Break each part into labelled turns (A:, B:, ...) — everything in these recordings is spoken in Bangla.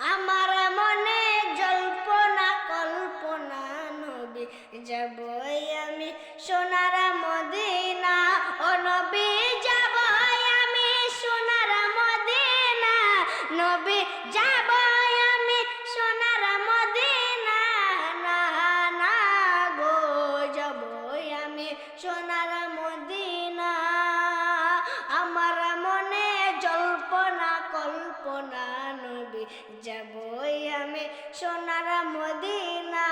A: আমার মনে জল্পনা, কল্পনা নবী যাবই আমি। সোনার মদিনা, ও নবী যাবই আমি। সোনার মদিনা, নবী যাবই যাবই আমি সোনার মদিনা।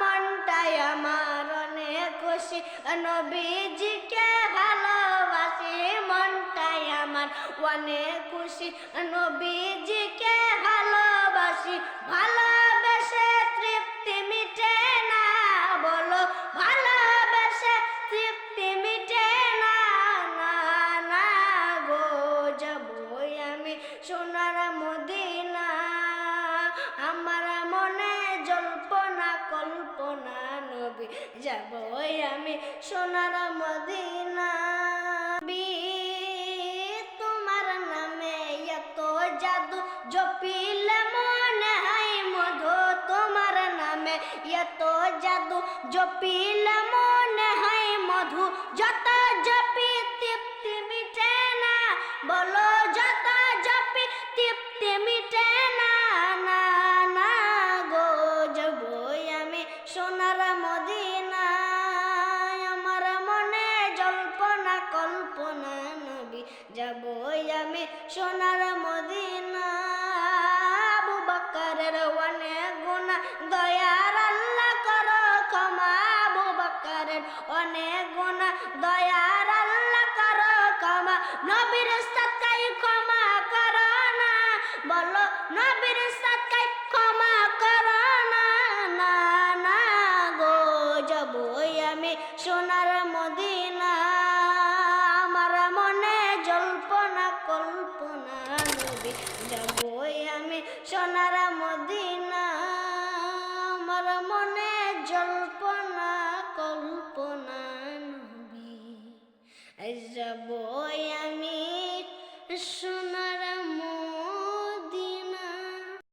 A: মনটাই আমার অনেক খুশি। নবীজিকে ভালোবাসি, মনটাই আমার অনেক খুশি। নবীজিকে ভালোবাসি ভালোবেসে আমার মনে জল্পনা, কল্পনা নবী। যাবই আমি সোনার মদিনা। তোমার নামে এত জাদু জপিলে মনে হয় মধু। তোমার নামে এত জাদু জপিলে মনে হয় মধু। যত জপি, তৃপ্তি মিটে না। বলো, যত জপি, তৃপ্তি মিটে সোনার মদিনা, আবু বকরের অনেক গুণা দয়ার আল্লাহ করো, ক্ষমা আবু বকরের অনেক গুণা দয়ার আল্লাহ করো, ক্ষমা। নবীর সাথে ক্ষমা করো না। বলো, নবীর সাথে ক্ষমা করো না। না না গো, যাবই আমি সোনার মদিনা। সোনার মদিনা আমার মনে জল্পনা কল্পনা নবী। যাবই